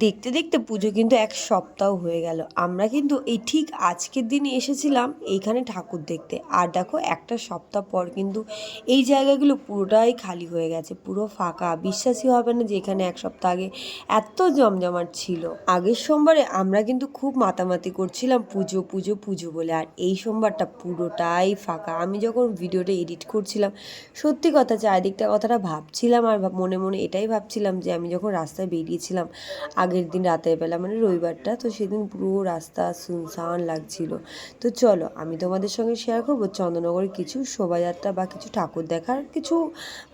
দেখতে দেখতে পুজো কিন্তু এক সপ্তাহ হয়ে গেল। আমরা কিন্তু এই ঠিক আজকের দিনে এসেছিলাম এইখানে ঠাকুর দেখতে। আর দেখো, একটা সপ্তাহ পর কিন্তু এই জায়গাগুলো পুরোটাই খালি হয়ে গেছে, পুরো ফাঁকা। বিশ্বাসই হবে না যে এখানে এক সপ্তাহ আগে এত জমজমাট ছিল। আগের সোমবারে আমরা কিন্তু খুব মাতামাতি করছিলাম, পুজো পুজো পুজো বলে। আর এই সোমবারটা পুরোটাই ফাঁকা। আমি যখন ভিডিওটা এডিট করছিলাম, সত্যি কথা চারিদিকটা কথাটা ভাবছিলাম আর মনে মনে এটাই ভাবছিলাম যে আমি যখন রাস্তায় বেরিয়েছিলাম আগের দিন রাতের বেলা মানে রবিবারটা, তো সেদিন পুরো রাস্তা সুনসান লাগছিল। তো চলো, আমি তোমাদের সঙ্গে শেয়ার করব চন্দ্রনগরের কিছু শোভাযাত্রা বা কিছু ঠাকুর দেখার কিছু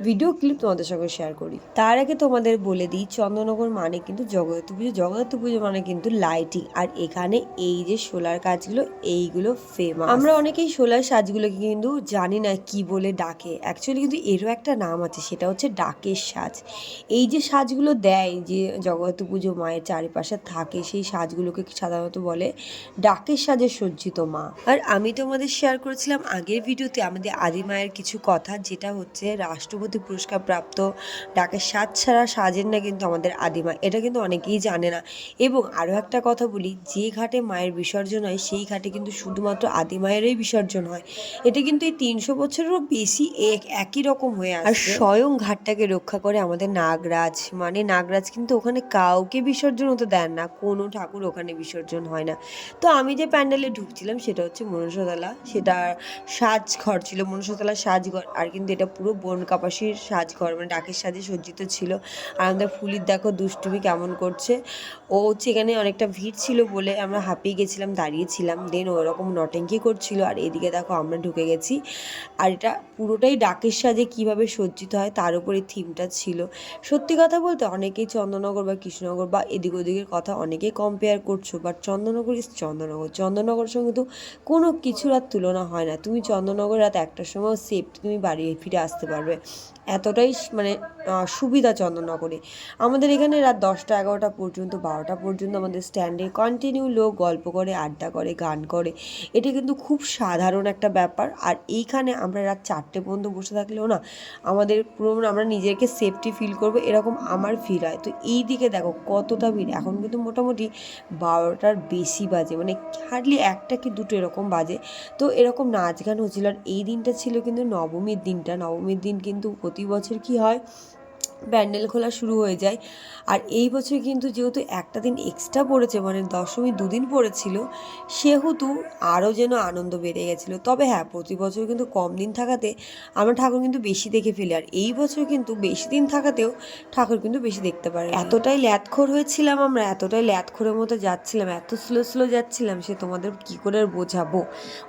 ভিডিও ক্লিপ তোমাদের সঙ্গে শেয়ার করি। তার আগে তোমাদের বলে দিই চন্দ্রনগর মানে কিন্তু জগদ্ধাত্রী পুজো। জগদ্ধাত্রী পুজো মানে কিন্তু লাইটিং আর এখানে এই যে সোলার কাজগুলো, এইগুলো ফেমাস আমরা অনেকেই সোলার সাজগুলোকে কিন্তু জানি না কি বলে ডাকে। অ্যাকচুয়ালি কিন্তু এরও একটা নাম আছে, সেটা হচ্ছে ডাকের সাজ। এই যে সাজগুলো দেয় যে জগদ্ধাত্রী পুজো মায়ের চারিপাশে থাকে সেই সাজগুলোকে সাধারণত বলে? ডাকের সাজে সজ্জিত মা। আর আমি তোমাদের শেয়ার করেছিলাম আগের ভিডিওতে আমাদের আদি মায়ের কিছু কথা যেটা হচ্ছে রাষ্ট্রপতি পুরস্কার প্রাপ্ত ডাকের সাজ ছাড়া সাজের না কিন্তু আমাদের আদিমা এটা কিন্তু অনেকেই জানে না। এবং আরও একটা কথা বলি যে ঘাটে মায়ের বিসর্জন হয় সেই ঘাটে কিন্তু শুধুমাত্র আদিমায়েরই বিসর্জন হয়। এটা কিন্তু এই তিনশো বছরেরও বেশি এক একই রকম হয়ে আর স্বয়ং ঘাটটাকে রক্ষা করে আমাদের নাগরাজ মানে নাগরাজ কিন্তু ওখানে কাউকে বিসর্জন হতে দেন না, কোনো ঠাকুর ওখানে বিসর্জন হয় না। তো আমি যে প্যান্ডেলে ঢুকছিলাম সেটা হচ্ছে মনসতলা, সেটা সাজ ঘর ছিল, মনসাতলা সাজঘর। আর কিন্তু এটা পুরো বন কাপাসির সাজঘর মানে ডাকের সাজে সজ্জিত ছিল। আর আমাদের ফুলির দেখো দুষ্টুমি কেমন করছে। ও হচ্ছে এখানে অনেকটা ভিড় ছিল বলে আমরা হাঁপিয়ে গেছিলাম দাঁড়িয়েছিলাম দেন ওরকম নটেঙ্কি করছিল। আর এদিকে দেখো আমরা ঢুকে গেছি। আর এটা পুরোটাই ডাকের সাজে কীভাবে সজ্জিত হয়, তার উপরে থিমটা ছিল। সত্যি কথা বলতে অনেকেই চন্দননগর বা কৃষ্ণনগর বা এদিক ওদিকের কথা অনেকেই কম্পেয়ার করছ বাট চন্দননগর ইজ চন্দননগর চন্দননগরের সঙ্গে তো কোনো কিছুর আর তুলনা হয় না। তুমি চন্দননগর রাত একটার সময় সেফ তুমি বাড়ি ফিরে আসতে পারবে। এতটাই মানে সুবিধা চন্দননগরে। আমাদের এখানে রাত দশটা এগারোটা পর্যন্ত, বারোটা পর্যন্ত আমাদের স্ট্যান্ডে কন্টিনিউ লোক গল্প করে, আড্ডা করে, গান করে। এটা কিন্তু খুব সাধারণ একটা ব্যাপার। আর এইখানে আমরা রাত চারটে পর্যন্ত বসে থাকলেও না, আমাদের পুরো মানে আমরা নিজেকে সেফটি ফিল করব, এরকম আমার ফিল হয়। তো এই দিকে দেখো কতটা ভিড়। এখন কিন্তু মোটামুটি বারোটার বেশি বাজে। মানে হার্ডলি একটা কি দুটো এরকম বাজে। তো এরকম নাচ গান হচ্ছিল। আর এই দিনটা ছিল কিন্তু নবমীর দিনটা। নবমীর দিন কিন্তু প্রতি বছর কি হয়? প্যান্ডেল খোলা শুরু হয়ে যায়। আর এই বছর কিন্তু যেহেতু একটা দিন এক্সট্রা পড়েছে মানে দশমী দুদিন পড়েছিল, সেহেতু আরও যেন আনন্দ বেড়ে গেছিল। তবে হ্যাঁ প্রতি বছর কিন্তু কম দিন থাকাতে আমরা ঠাকুর কিন্তু বেশি দেখে ফেলি। আর এই বছর কিন্তু বেশি দিন থাকাতেও ঠাকুর কিন্তু বেশি দেখতে পারে। এতটাই ল্যাতখোর হয়েছিলাম আমরা, এতটাই ল্যাতখোরের মতো যাচ্ছিলাম, এত স্লো স্লো যাচ্ছিলাম, সে তোমাদের কি করে আর বোঝাবো?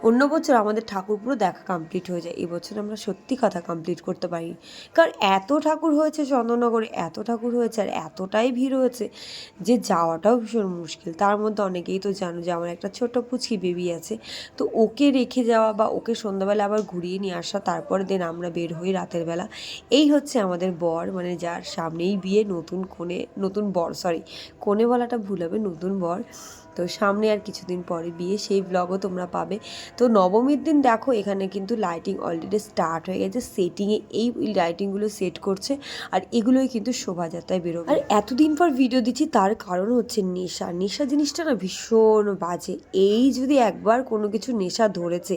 অন্য বছর আমাদের ঠাকুর পুরো দেখা কমপ্লিট হয়ে যায়। এবছর আমরা সত্যি কথা কমপ্লিট করতে পারি কারণ এত ঠাকুর হয়েছে চন্দননগরে এত ঠাকুর হয়েছে আর এতটাই ভিড় হয়েছে যে যাওয়াটাও ভীষণ মুশকিল। তার মধ্যে অনেকেই তো জানো যে আমার একটা ছোট পুচকি বেবি আছে। তো ওকে রেখে যাওয়া বা ওকে সন্ধ্যাবেলা আবার ঘুরিয়ে নিয়ে আসা তারপরে দিন আমরা বের হই রাতের বেলা। এই হচ্ছে আমাদের বর মানে যার সামনেই বিয়ে, নতুন কোণে, নতুন বর সরি কোণে বলাটা ভুল হবে, নতুন বর। তো সামনে আর কিছুদিন পরে বিয়ে, সেই ব্লগও তোমরা পাবে। তো নবমীর দিন দেখো, এখানে কিন্তু লাইটিং অলরেডি স্টার্ট হয়ে গেছে। সেটিংয়ে এই লাইটিংগুলো সেট করছে আর এগুলোই কিন্তু শোভাযাত্রায় বেরোবে। আর এতদিন পর ভিডিও দিচ্ছি, তার কারণ হচ্ছে নেশা। নেশা জিনিসটা না ভীষণ বাজে। এই যদি একবার কোনো কিছু নেশা ধরেছে,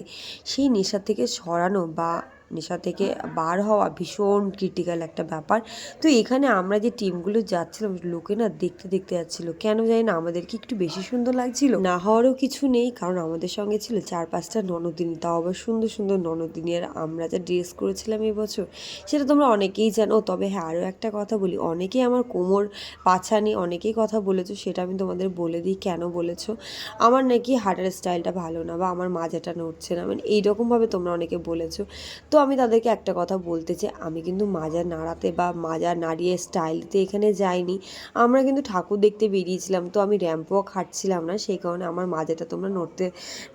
সেই নেশা থেকে সরানো বা নেশা থেকে বার হওয়া ভীষণ ক্রিটিক্যাল একটা ব্যাপার। তো এখানে আমরা যে টিমগুলো যাচ্ছিলাম, লোকে না দেখতে দেখতে যাচ্ছিল। কেন জানি না আমাদেরকে একটু বেশি সুন্দর লাগছিল? না হওয়ারও কিছু নেই, কারণ আমাদের সঙ্গে ছিল চার পাঁচটা ননদিনী। তাও আবার সুন্দর সুন্দর ননদিনী। আর আমরা যা ড্রেস করেছিলাম এবছর সেটা তোমরা অনেকেই জানো। তবে হ্যাঁ আরও একটা কথা বলি। অনেকেই আমার কোমর পাছানি, অনেকেই কথা বলেছ, সেটা আমি তোমাদের বলে দিই, কেন বলেছ? আমার নাকি হার্টের স্টাইলটা ভালো না বা আমার মাজাটা নড়ছে না। মানে এইরকমভাবে তোমরা অনেকে বলেছ। তো আমি তাদেরকে একটা কথা বলতে চাই। আমি কিন্তু মাজা নাড়াতে বা মাজা নাড়িয়ে স্টাইল দিতে এখানে যাইনি। আমরা কিন্তু ঠাকুর দেখতে বেরিয়েছিলাম তো আমি র্যাম্প ওয়াক হাঁটছিলাম না সেই কারণে আমার মাজাটা তোমরা নড়তে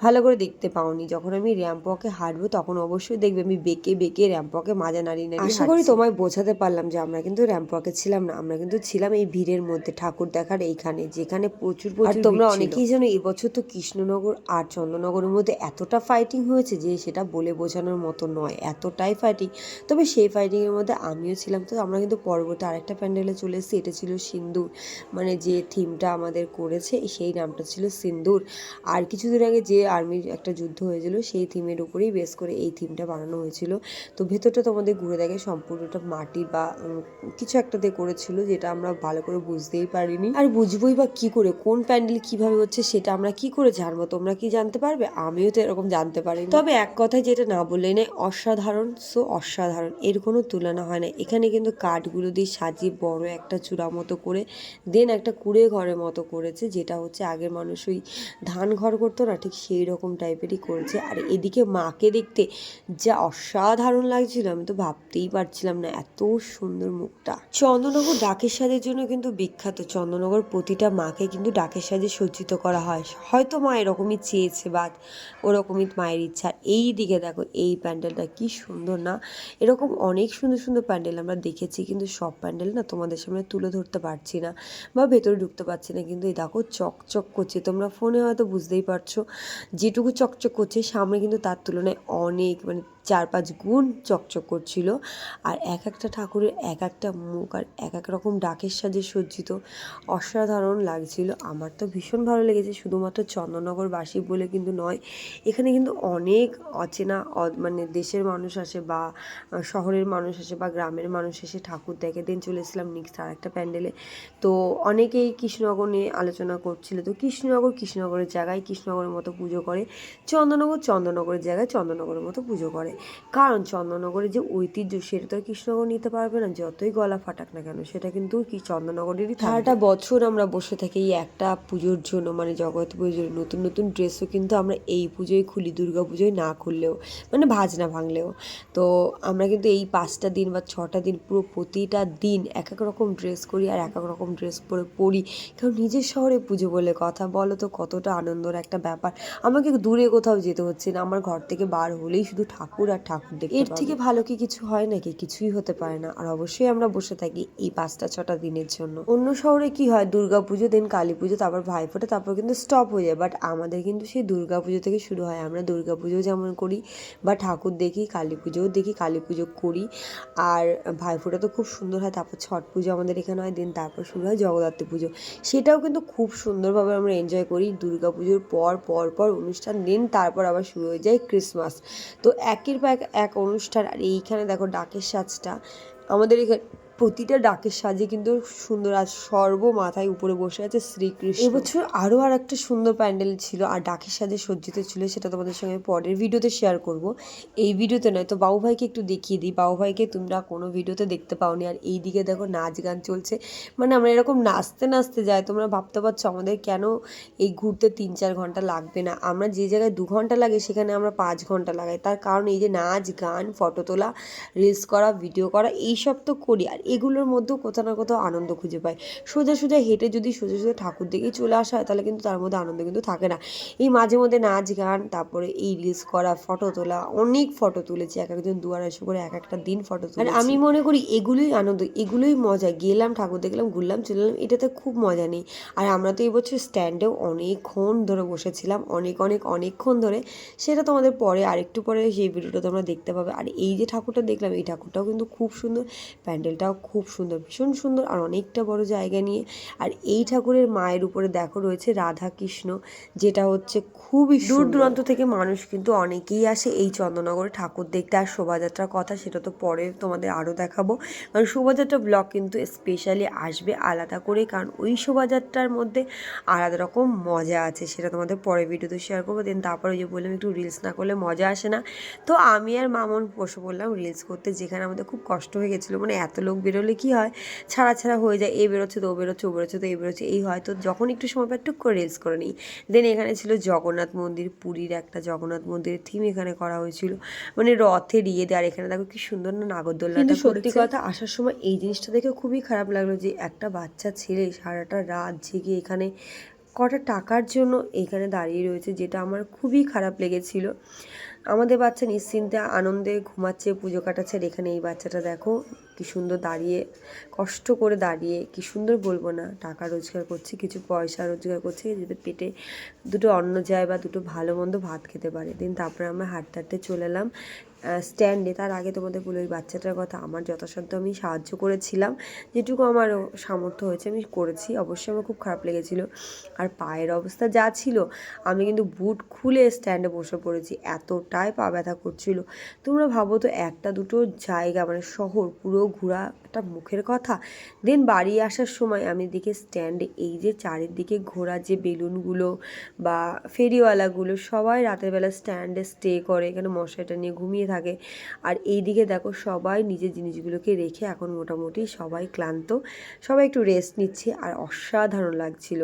ভালো করে দেখতে পাওনি। যখন আমি র্যাম্প ওয়াকে হাঁটবো তখন অবশ্যই দেখবে আমি বেঁকে বেঁকে র্যাম্প ওয়াকে মাজা নাড়িয়ে নাড়িয়ে আশা করি তোমায় বোঝাতে পারলাম যে আমরা কিন্তু র্যাম্প ওয়াকে ছিলাম না আমরা কিন্তু ছিলাম এই ভিড়ের মধ্যে ঠাকুর দেখার এইখানে যেখানে প্রচুর প্রচুর তোমরা অনেকেই জানো এবছর তো কৃষ্ণনগর আর চন্দ্রনগরের মধ্যে এতটা ফাইটিং হয়েছে যে সেটা বলে বোঝানোর মতো নয় এত এতটাই ফাইটিং তবে সেই ফাইটিংয়ের মধ্যে আমিও ছিলাম। তো আমরা কিন্তু পরবর্তী আরেকটা প্যান্ডেলে চলে এসেছি। এটা ছিল সিন্দুর। মানে যে থিমটা আমাদের করেছে, সেই নামটা ছিল সিন্দুর। আর কিছু কিছুদিন আগে যে আর্মির একটা যুদ্ধ হয়েছিল, সেই থিমের উপরেই বেস করে এই থিমটা বানানো হয়েছিল। তো ভেতরটা তোমাদের ঘুরে দেখে সম্পূর্ণটা মাটি বা কিছু একটা দিয়ে করেছিল যেটা আমরা ভালো করে বুঝতেই পারিনি। আর বুঝবোই বা কি করে, কোন প্যান্ডেল কীভাবে হচ্ছে সেটা আমরা কি করে জানব? তোমরা কি জানতে পারবে? আমিও তো এরকম জানতে পারিনি। তবে এক কথায় যেটা না বললে নেই অসাধারণ সো অসাধারণ। এর কোনো তুলনা হয় না। এখানে কিন্তু কাঠগুলো দিয়ে সাজিয়ে বড় একটা চূড়া মতো করে দেন একটা কুড়ে ঘরের মতো করেছে, যেটা হচ্ছে আগের মানুষ ওই ধান ঘর করতো না, ঠিক সেই রকম টাইপেরই করেছে। আর এদিকে মাকে দেখতে যা অসাধারণ লাগছিল, আমি তো ভাবতেই পারছিলাম না এত সুন্দর মুখটা। চন্দননগর ডাকের সাজের জন্য কিন্তু বিখ্যাত। চন্দননগর প্রতিটা মাকে কিন্তু ডাকের সাজে সজ্জিত করা হয়। হয়তো মা এরকমই চেয়েছে বা ওরকমই মায়ের ইচ্ছা। এই দিকে দেখো, এই প্যান্ডেলটা কি সুন্দর না? এরকম অনেক সুন্দর সুন্দর প্যান্ডেল আমরা দেখেছি, কিন্তু সব প্যান্ডেল না তোমাদের সামনে তুলে ধরতে পারছি না বা ভেতরে ঢুকতে পারছি না। কিন্তু এই দেখো চকচক করছে, তোমরা ফোনে হয়তো বুঝতেই পারছ, যেটুকু চকচক করছে, সামনে কিন্তু তার তুলনায় অনেক মানে চার পাঁচ গুণ চকচক করছিল আর এক একটা ঠাকুরের এক একটা মুখ আর এক এক রকম ডাকের সাজে সজ্জিত। অসাধারণ লাগছিল। আমার তো ভীষণ ভালো লেগেছে। শুধুমাত্র চন্দননগরবাসী বলে কিন্তু নয়, এখানে কিন্তু অনেক অচেনা মানে দেশের মানুষ আসে বা শহরের মানুষ আসে বা গ্রামের মানুষ এসে ঠাকুর দেখে। দিন চলে এসেছিলাম নেক্সট আর একটা প্যান্ডেলে তো অনেকেই কৃষ্ণনগর নিয়ে আলোচনা করছিল। তো কৃষ্ণনগর কৃষ্ণনগরের জায়গায় কৃষ্ণনগরের মতো পুজো করে। চন্দননগর চন্দননগরের জায়গায় চন্দননগরের মতো পুজো করে। কারণ চন্দননগরের যে ঐতিহ্য সেটা তো আর কৃষ্ণনগর নিতে পারবে না, যতই গলা ফাটাক না কেন, সেটা কিন্তু কি চন্দননগরেরই সারাটা বছর আমরা বসে থাকি এই একটা পুজোর জন্য মানে জগৎ পুজোর নতুন নতুন ড্রেসও কিন্তু আমরা এই পুজোয় খুলি, দুর্গা পুজোয় না খুললেও মানে ভাজ না ভাঙলেও। তো আমরা কিন্তু এই পাঁচটা দিন বা ছটা দিন পুরো প্রতিটা দিন এক এক রকম ড্রেস করি আর এক এক রকম ড্রেস পরে পড়ি। কারণ নিজের শহরে পুজো বলে কথা, বলো তো কতটা আনন্দর একটা ব্যাপার। আমাকে দূরে কোথাও যেতে হচ্ছে না, আমার ঘর থেকে বার হলেই শুধু ঠাকুর আর ঠাকুর দেখতে এর থেকে ভালো কি কিছু হয় নাকি? কিছুই হতে পারে না। আর অবশ্যই আমরা বসে থাকি এই পাঁচটা ছটা দিনের জন্য। অন্য শহরে কি হয়? দুর্গা পুজো দেন কালী পুজো তারপর ভাইফোঁটা তারপর কিন্তু স্টপ হয়ে যায়। বাট আমাদের কিন্তু সেই দুর্গা পুজো থেকে শুরু হয়। আমরা দুর্গা পুজো যেমন করি বা ঠাকুর দেখি কালী পুজোও দেখি কালী পুজো করি। আর ভাইফোঁটা তো খুব সুন্দর হয়। তারপর ছট পুজো আমাদের এখানে হয় দেন তারপর শুরু হয় জগদ্ধাত্রী পুজো। সেটাও কিন্তু খুব সুন্দরভাবে আমরা এনজয় করি। দুর্গা পুজোর পর পর পর অনুষ্ঠান দেন তারপর আবার শুরু হয়ে যায় ক্রিসমাস তো একের পর এক অনুষ্ঠান। আর এইখানে দেখো ডাকের সাজটা। আমাদের এখানে প্রতিটা ডাকের সাজে কিন্তু সুন্দর আর সর্ব মাথায় উপরে বসে আছে শ্রীকৃষ্ণ। এবছর আরও আর একটা সুন্দর প্যান্ডেল ছিল আর ডাকের সাজে সজ্জিত ছিল, সেটা তোমাদের সঙ্গে পরের ভিডিওতে শেয়ার করব। এই ভিডিওতে নয়, তো বাবু ভাইকে একটু দেখিয়ে দিই। বাবু ভাইকে তোমরা কোনো ভিডিওতে দেখতে পাওনি আর এই দিকে দেখো নাচ গান চলছে। মানে আমরা এরকম নাচতে নাচতে যাই, তোমরা ভাবতে পারছ আমাদের কেন এই ঘুরতে তিন চার ঘণ্টা লাগবে না? আমরা যে জায়গায় দু ঘণ্টা লাগে সেখানে আমরা পাঁচ ঘণ্টা লাগাই। তার কারণ এই যে নাচ, গান, ফটো তোলা রিলস করা ভিডিও করা, এইসব তো করি। আর এগুলোর মধ্যেও কোথাও না কোথাও আনন্দ খুঁজে পাই সোজা সোজা হেঁটে যদি সোজা সোজা ঠাকুর দিকেই চলে আসা হয়, তাহলে কিন্তু তার মধ্যে আনন্দ কিন্তু থাকে না। এই মাঝে মধ্যে নাচ গান, তারপরে এই রিলস করা, ফটো তোলা, অনেক ফটো তুলেছি, এক একজন দুয়ার এসে করে এক একটা দিন ফটো তুলে আমি মনে করি এগুলোই আনন্দ, এগুলোই মজা। গেলাম ঠাকুর দেখলাম, ঘুরলাম চলে এলাম এটাতে খুব মজা নেই। আর আমরা তো এবছর স্ট্যান্ডেও অনেকক্ষণ ধরে বসেছিলাম, অনেক অনেক, অনেকক্ষণ ধরে। সেটা তোমাদের পরে, আরেকটু পরে সেই ভিডিওটা তোমরা দেখতে পাবে। আর এই যে ঠাকুরটা দেখলাম, এই ঠাকুরটাও কিন্তু খুব সুন্দর। প্যান্ডেলটাও খুব সুন্দর ভীষণ সুন্দর আর অনেকটা বড় জায়গা নিয়ে। আর এই ঠাকুরের মায়ের উপরে দেখো রয়েছে রাধা কৃষ্ণ যেটা হচ্ছে খুবই দূর দূরান্ত থেকে মানুষ কিন্তু অনেকেই আসে এই চন্দননগরে ঠাকুর দেখতে। আর শোভাযাত্রার কথা সেটা তো পরে তোমাদের আরও দেখাবো। কারণ শোভাযাত্রা ব্লগ কিন্তু স্পেশালি আসবে আলাদা করে কারণ ওই শোভাযাত্রার মধ্যে আলাদা রকম মজা আছে সেটা তোমাদের পরে ভিডিওতে শেয়ার করব। দেন তারপরে ওই যে বললাম একটু রিলস না করলে মজা আসে না। তো আমি আর মামন বসে বললাম রিলস করতে যেখানে আমাদের খুব কষ্ট হয়ে গেছিল। মানে এত লোক বেরোলে কি হয়? ছাড়া ছাড়া হয়ে যায় এ বেরোচ্ছে তো ও বেরোচ্ছে ও বেরোচ্ছে তো এই বেরোচ্ছে এই হয়। তো যখন একটু সময় পায় টুক করে রিলস করে নিই। দেন এখানে ছিল জগন্নাথ মন্দির পুরীর একটা জগন্নাথ মন্দিরের থিম এখানে করা হয়েছিল। মানে রথে ইয়ে দেয় আর এখানে দেখো কি সুন্দর না নাগরদোল্লাটা সত্যি কথা আসার সময় এই জিনিসটা দেখে খুবই খারাপ লাগল যে একটা বাচ্চা ছেলে সারাটা রাত জেগে এখানে কটা টাকার জন্য এখানে দাঁড়িয়ে রয়েছে যেটা আমার খুবই খারাপ লেগেছিল। আমাদের বাচ্চা নিশ্চিন্তে আনন্দে ঘুমাচ্ছে পুজো কাটাচ্ছে এখানে এই বাচ্চাটা দেখো কি সুন্দর দাঁড়িয়ে, কষ্ট করে দাঁড়িয়ে, কি সুন্দর বলব না, টাকা রোজগার করছে, কিছু পয়সা রোজগার করছে, যাতে পেটে দুটো অন্ন যায় বা দুটো ভালো মন্দ ভাত খেতে পারে। দিন তারপরে আমরা হাঁটতে হাঁটতে চলে এলাম স্ট্যান্ডে তার আগে তোমাদের বলে ওই বাচ্চাটার কথা, আমার যথাসাধ্য আমি সাহায্য করেছিলাম, যেটুকু আমার সামর্থ্য হয়েছে আমি করেছি। অবশ্যই আমার খুব খারাপ লেগেছিলো। আর পায়ের অবস্থা যা ছিল, আমি কিন্তু বুট খুলে স্ট্যান্ডে বসে পড়েছি। এতটাই পা ব্যথা করছিল। তোমরা ভাবো তো, একটা দুটো জায়গা মানে শহর, পুরো ঘোরা একটা মুখের কথা? দেন বাড়ি আসার সময় আমি দিকে স্ট্যান্ডে এই যে চারিদিকে ঘোরা যে বেলুনগুলো বা ফেরিওয়ালাগুলো সবাই রাতের বেলা স্ট্যান্ডে স্টে করে, এখানে মশাইটা নিয়ে ঘুমিয়ে থাকে। আর এই দিকে দেখো সবাই নিজের জিনিসগুলোকে রেখে এখন মোটামুটি সবাই ক্লান্ত, সবাই একটু রেস্ট নিচ্ছে আর অসাধারণ লাগছিল।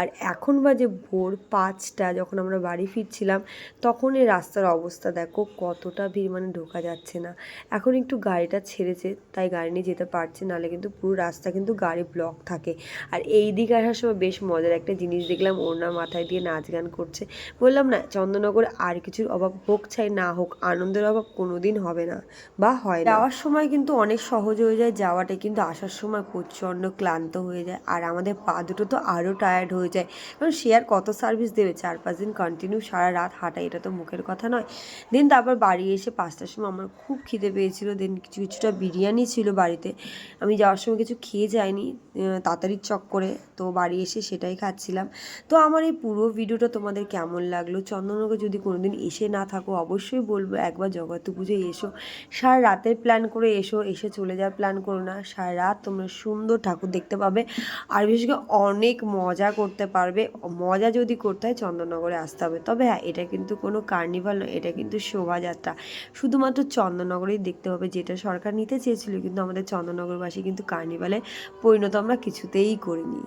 আর এখন বাজে ভোর পাঁচটা যখন আমরা বাড়ি ফিরছিলাম, তখন এই রাস্তার অবস্থা দেখো কতটা ভিড় মানে ঢোকা যাচ্ছে না। এখন একটু গাড়িটা ছেড়েছে, তাই গাড়ি নিয়ে যেতে পারছে নাহলে কিন্তু পুরো রাস্তা কিন্তু গাড়ি ব্লক থাকে। আর এই দিকে আসার সময় বেশ মজার একটা জিনিস দেখলাম ওনার মাথায় দিয়ে নাচ গান করছে। বললাম, না, চন্দননগরে আর কিছুর অভাব হোক চাই, না হোক, আনন্দের অভাব কোনোদিন হবে না বা হয় যাওয়ার সময় কিন্তু অনেক সহজ হয়ে যায়, যাওয়াটা কিন্তু আসার সময় প্রচণ্ড ক্লান্ত হয়ে যায়। আর আমাদের পা দুটো তো আরও টায়ার্ড হয়ে যায়। কারণ সে আর কত সার্ভিস দেবে? চার পাঁচ দিন কন্টিনিউ সারা রাত হাঁটা, এটা তো মুখের কথা নয়। দেন তারপর বাড়ি এসে পাঁচটার সময় আমার খুব খিদে পেয়েছিল। দেন কিছু, কিছুটা বিরিয়ানি ছিল বাড়িতে। আমি যাওয়ার সময় কিছু খেয়ে যাইনি তাড়াতাড়ির চক করে তো বাড়ি এসে সেটাই খাচ্ছিলাম। তো আমার এই পুরো ভিডিওটা তোমাদের কেমন লাগল? চন্দননগর যদি কোনোদিন এসে না থাকো, অবশ্যই বলব একবার জগত্তী পুজোয় এসো। সারা রাতের প্ল্যান করে এসো, এসে চলে যাওয়ার প্ল্যান করো না। সারা রাত তোমরা সুন্দর ঠাকুর দেখতে পাবে আর বিশেষ করে অনেক মজা করতে পারবে। মজা যদি করতে হয়, চন্দননগরে আসতে হবে। তবে হ্যাঁ এটা কিন্তু কোনো কার্নিভাল নয়, এটা কিন্তু শোভাযাত্রা। শুধুমাত্র চন্দননগরেই দেখতে হবে যেটা সরকার নিতে চেয়েছিল, কিন্তু আমাদের চন্দননগরবাসী কিন্তু কার্নিভালে পরিণত আমরা কিছুতেই করিনি।